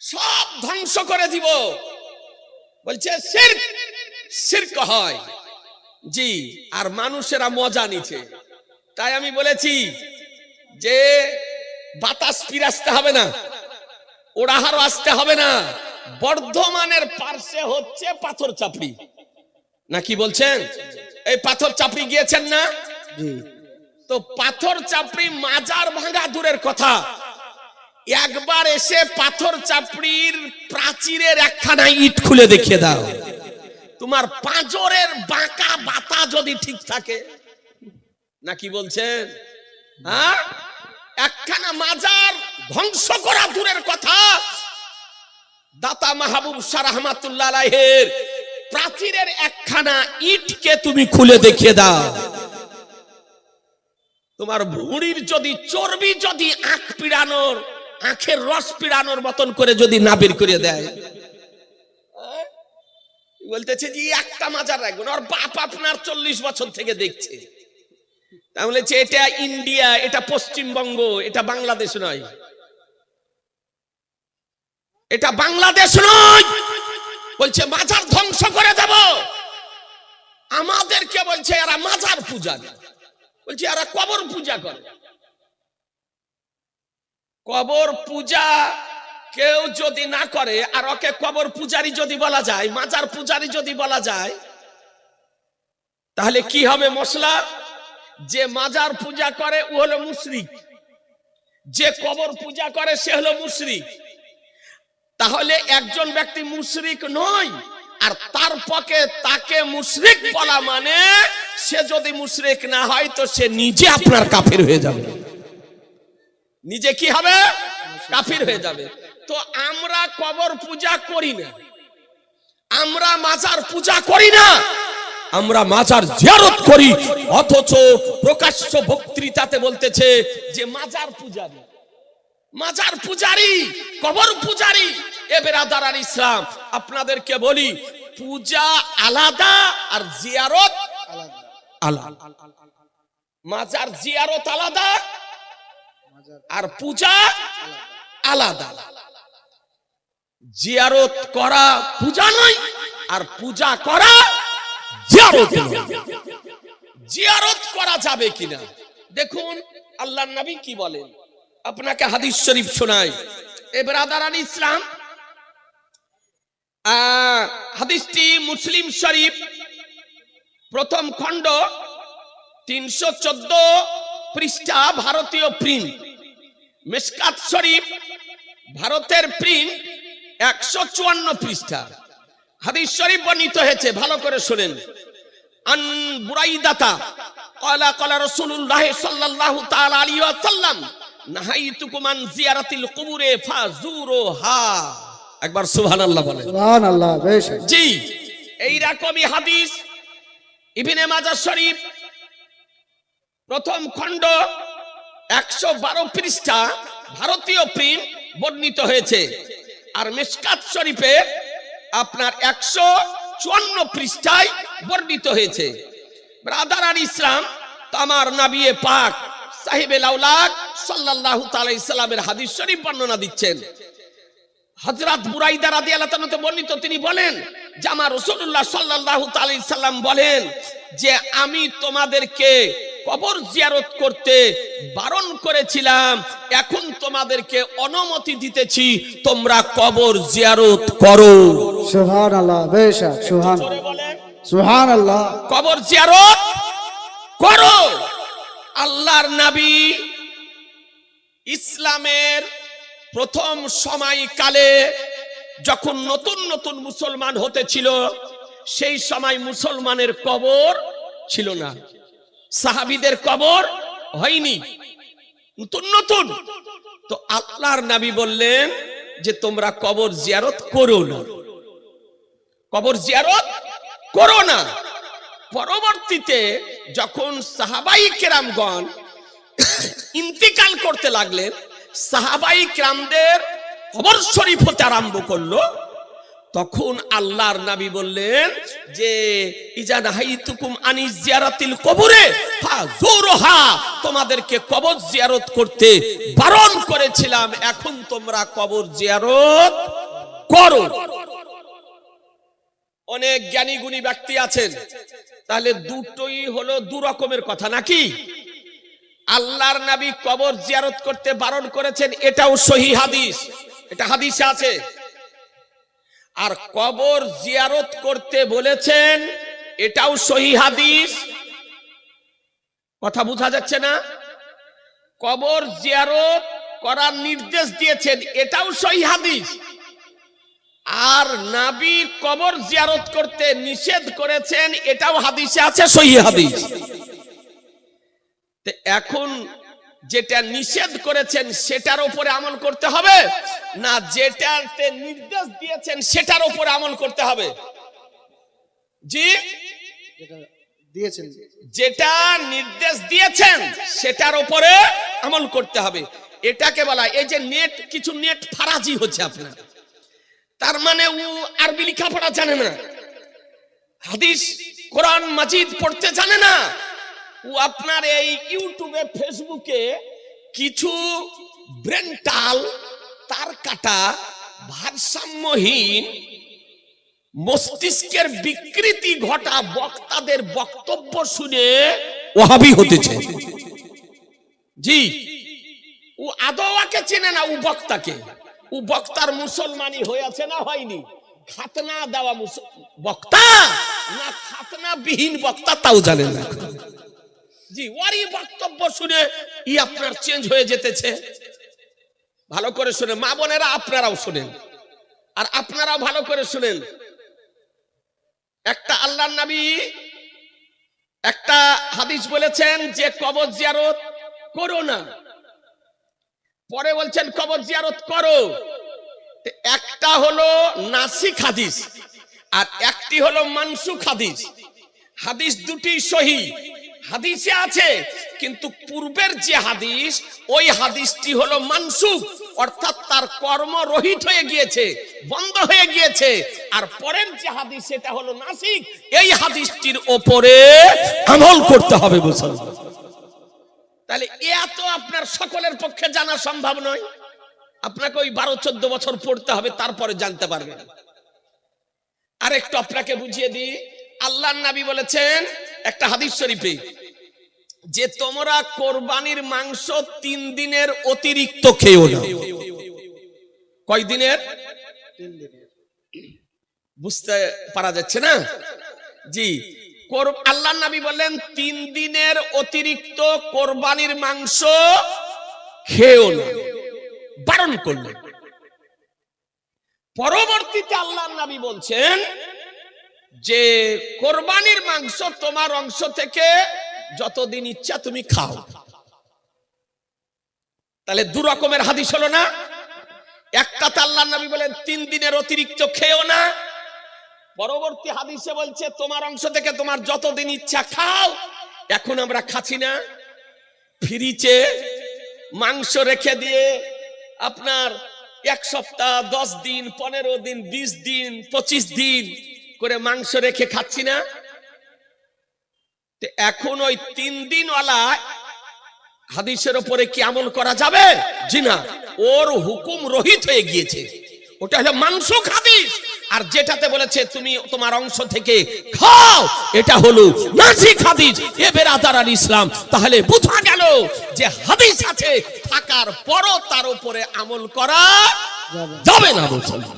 সব ধ্বংস করে দিব। বলছে সির্ক সির্ক হয়। জি আর মানুষেরা মজা নিচ্ছে। তাই আমি বলেছি যে বাতাস ফিরাসতে হবে না। ওড়াহারও আসতে হবে না। বর্ধমানের পার্শ্বে হচ্ছে পাথর চাপড়ি। না কি বলছেন? এই পাথর চাপড়ি গিয়েছেন না? জি। তো পাথর চাপড়ি মাজার ভাঙা দূরের কথা। একবার এসে পাথর চাপড়ির প্রাচীরের একখানা ইট খুলে দেখিয়ে দাও। তোমার পাঁজরের বাঁকা বাতা যদি ঠিক থাকে, না কি বলছেন হ্যাঁ? একখানা মাজার ধ্বংস করা দূরের কথা। দাতা মাহবুব শাহ রহমাতুল্লাহ আলাইহির প্রাচীরের একখানা ইটকে তুমি খুলে দেখিয়ে দাও। তোমার ভুঁড়ির যদি চর্বি যদি আখ পিড়ানোর আখের রস পিড়ানোর মতন করে যদি না বের করে দেয়। বলতেছে যে একটা মাজার রাখবেন, ওর বাপ আপনার চল্লিশ বছর থেকে দেখছে। তাহলে এটা ইন্ডিয়া, এটা পশ্চিমবঙ্গ, এটা বাংলাদেশ নয়। এটা বাংলাদেশ নয়! বলছে, মাজার ধ্বংস করে দেব। আমাদেরকে বলছে, এরা মাজার পূজা বলছে, এরা কবর পূজা করে। কবর পূজা কেউ যদি না করে, আর ওকে কবর পূজারি যদি বলা যায়, মাজার পূজারি যদি বলা যায়, তাহলে কি হবে মশলা? যে মাজার পূজা করে, ও হলো মুশরিক। যে কবর পূজা করে, সে হলো মুশরিক। তাহলে একজন ব্যক্তি মুশরিক নয়, আর তার পক্ষে তাকে মুশরিক বলা মানে সে যদি মুশরিক না হয়, তো সে নিজে আপনার কাফির হয়ে যাবে। নিজে কি হবে? কাফির হয়ে যাবে। তো আমরা কবর পূজা করি না। আমরা মাজার পূজা করি না। আমরা মাজার জিয়ারত করি। অথচ প্রকাশ্য বক্তৃতাতে বলতেছে যে মাজার পূজারী। মাজার পূজারি কবর পূজারি। এ বেরাদার আর ইসলাম আপনাদেরকে বলি পূজা আলাদা আর জিয়ারত আলাদা। মাজার জিয়ারত আলাদা আর পূজা আলাদা। জিয়ারত করা পূজা নয় আর পূজা করা জিয়ারত জিয়ারত করা যাবে কিনা? দেখুন আল্লাহ নবী কি বলেন? আপনাকে হাদিস শরীফ শোনাই। এ ব্রাদার আল ইসলাম আহ, হাদিসটি মুসলিম শরীফ প্রথম খণ্ড তিনশো চোদ্দ পৃষ্ঠা ভারতীয় প্রিন্ট। মেসকাত শরীফ ভারতের প্রিন্ট একশো চুয়ান্ন পৃষ্ঠা। হাদিস শরীফ বর্ণিত হয়েছে ভালো করে শোনেন। আন কলা কলা রসুল্লাহ জিয়ারাতিল একবার বেশ। জি এই রকমই হাদিস। ইবনে মাজার শরীফ প্রথম খণ্ড একশো বারো পৃষ্ঠা ভারতীয় প্রিন্ট বর্ণিত হয়েছে। আর মিসকাত শরীফে আপনার একশো চুয়ান্ন পৃষ্ঠায় বর্ণিত হয়েছে। ব্রাদার আর ইসলাম তামার নাবিয়ে পাক সাহিবে লাউলাক তাআলা ইসলামের হাদিস শরীফ বর্ণনা দিচ্ছেন। হযরত বুরাইদা রাদিয়াল্লাহু তাআলা বর্ণিত, তিনি বলেন যে আমার রাসূলুল্লাহ সাল্লাল্লাহু তাআলা সাল্লাম বলেন যে আমি তোমাদেরকে কবর জিয়ারত করতে বারণ করেছিলাম এখন তোমাদেরকে অনুমতি দিতেছি তোমরা কবর জিয়ারত করো। সুবহান আল্লাহ বলেন। সুবহান আল্লাহ কবর জিয়ারত করো। আল্লাহর নবী ইসলামের প্রথম সময়কালে যখন নতুন নতুন মুসলমান হতেছিল সেই সময় মুসলমানের কবর ছিল না। সাহাবিদের কবর হয়নি। নতুন নতুন। তো আল্লাহর নবী বললেন যে, তোমরা কবর জিয়ারত করো না। কবর জিয়ারত করো না। পরবর্তীতে যখন সাহাবাই কেরামগণ ইন্তিকাল করতে লাগলেন, সাহাবাই কেরামদের কবর শরীফ হতে আরম্ভ করল। তখন আল্লাহর নাবি বললেন যে কবরে তোমাদেরকে কবর জিয়ারত করতে বারণ করেছিলাম, এখন তোমরা কবর জিয়ারত করো। অনেক জ্ঞানী গুণী ব্যক্তি আছেন। তাহলে দুটোই হলো দু রকমের কথা, নাকি? আল্লাহর নবী কবর জিয়ারত করতে বারণ করেছেন, এটাও সহি হাদিস। এটা হাদিসে আছে। আর কবর জিয়ারত করতে বলেছেন, এটাও সহি হাদিস। কথা বোঝা যাচ্ছে না? কবর জিয়ারত করার নির্দেশ দিয়েছেন, এটাও সহি হাদিস। আর নাবি কবর জিয়ারত করতে নিষেধ করেছেন, এটাও হাদিসে আছে, সহি হাদিস। এখন যেটা নিষেধ করেছেন সেটার উপরে আমল করতে হবে। না যেটাতে নির্দেশ দিয়েছেন সেটার উপরে আমল করতে হবে। জি? যেটা দিয়েছেন। যেটা নির্দেশ দিয়েছেন সেটার উপরে আমল করতে হবে। এটাকে বলা এই যে নেট কিছু নেট ফারাজি হচ্ছে আপনার। তার মানে ও আরবি লেখাপড়া জানে না। হাদিস কোরআন মাজিদ পড়তে জানে না। আপনার এই ইউটিউবে, ফেসবুকে কিছু ব্রেন্টাল তার কাটা ভারসাম্যহীন মস্তিষ্কের বিকৃতি ঘটা বক্তাদের বক্তব্য শুনে ওহাবি হতেছে। জি। ও আদৌয়াকে চেনে না, ও বক্তাকে। ও বক্তার মুসলমানি হয়েছে না হয়নি? খাতনা দেওয়া বক্তা? না খাতনা বিহীন বক্তা তাও জানেন না। জি ওরই বক্তব্য শুনে ই আপনার চেঞ্জ হয়ে যেতেছে। ভালো করে শুনে মা বোনেরা আপনারাও শুনেন। আর আপনারাও ভালো করে শুনেন। একটা আল্লাহর নবী, একটা হাদিস বলেছেন যে কবর জিয়ারত করো না। পরে বলছেন, কবর জিয়ারত করো। একটা হলো নাসিক হাদিস আর একটি হলো মানসুখ হাদিস। হাদিস দুটি সহি। হাদিসে আছে, কিন্তু পূর্বের যে হাদিস, ওই হাদিসটি হলো মানসুখ, অর্থাৎ তার কর্ম রহিত হয়ে গিয়েছে, বন্ধ হয়ে গিয়েছে। আর পরের যে হাদিস, সেটা হলো নাসিক, এই হাদিসটির ওপরে আমল করতে হবে মুসলমান। তাহলে এত আপনার সকলের পক্ষে জানা সম্ভব নয়। আপনাকে ওই বারো, চোদ্দ বছর পড়তে হবে, তারপরে জানতে পারবেন। আরেকটু আপনাকে বুঝিয়ে দিই। আল্লাহ নবী বলেছেন একটা হাদিস শরীফে, যে তোমরা কোরবানির মাংস তিন দিনের অতিরিক্ত খেও না কয় দিনের? বুঝতে পারা যাচ্ছে না? জি। আল্লাহ নবী বললেন, তিন দিনের অতিরিক্ত কোরবানির মাংস খেও না বারণ করলেন। পরবর্তীতে আল্লাহ নবী বলছেন যে কোরবানির মাংস তোমার অংশ থেকে যতদিন ইচ্ছা তুমি খাও। তাহলে দু রকমের হাদিস হলো না? একটাতে আল্লাহ নবী বলেন, তিন দিনের অতিরিক্ত খেও না। পরবর্তী হাদিসে বলছে, তোমার অংশ থেকে তোমার যতদিন ইচ্ছা খাও, এখন আমরা খাচ্ছি না। ফ্রিজে মাংস রেখে দিয়ে আপনার এক সপ্তাহ, দশ দিন, পনেরো দিন, বিশ দিন, পঁচিশ দিন করে মাংস রেখে খাচ্ছি না। এখন ওই তিন দিনওয়ালা হাদিসের উপরে কি আমল করা যাবে? জি না। ওর হুকুম রহিত হয়ে গিয়েছে। ওটা হলো মাংস হাদিস। আর যেটাতে বলেছে, তুমি তোমার অংশ থেকে খাও। এটা হলো নাসিক হাদিস। এ বেরাদার আল ইসলাম, তাহলে বোঝা গেল যে হাদিস আছে, থাকার পরও তার উপরে আমল করা যাবে না, মুসলমান।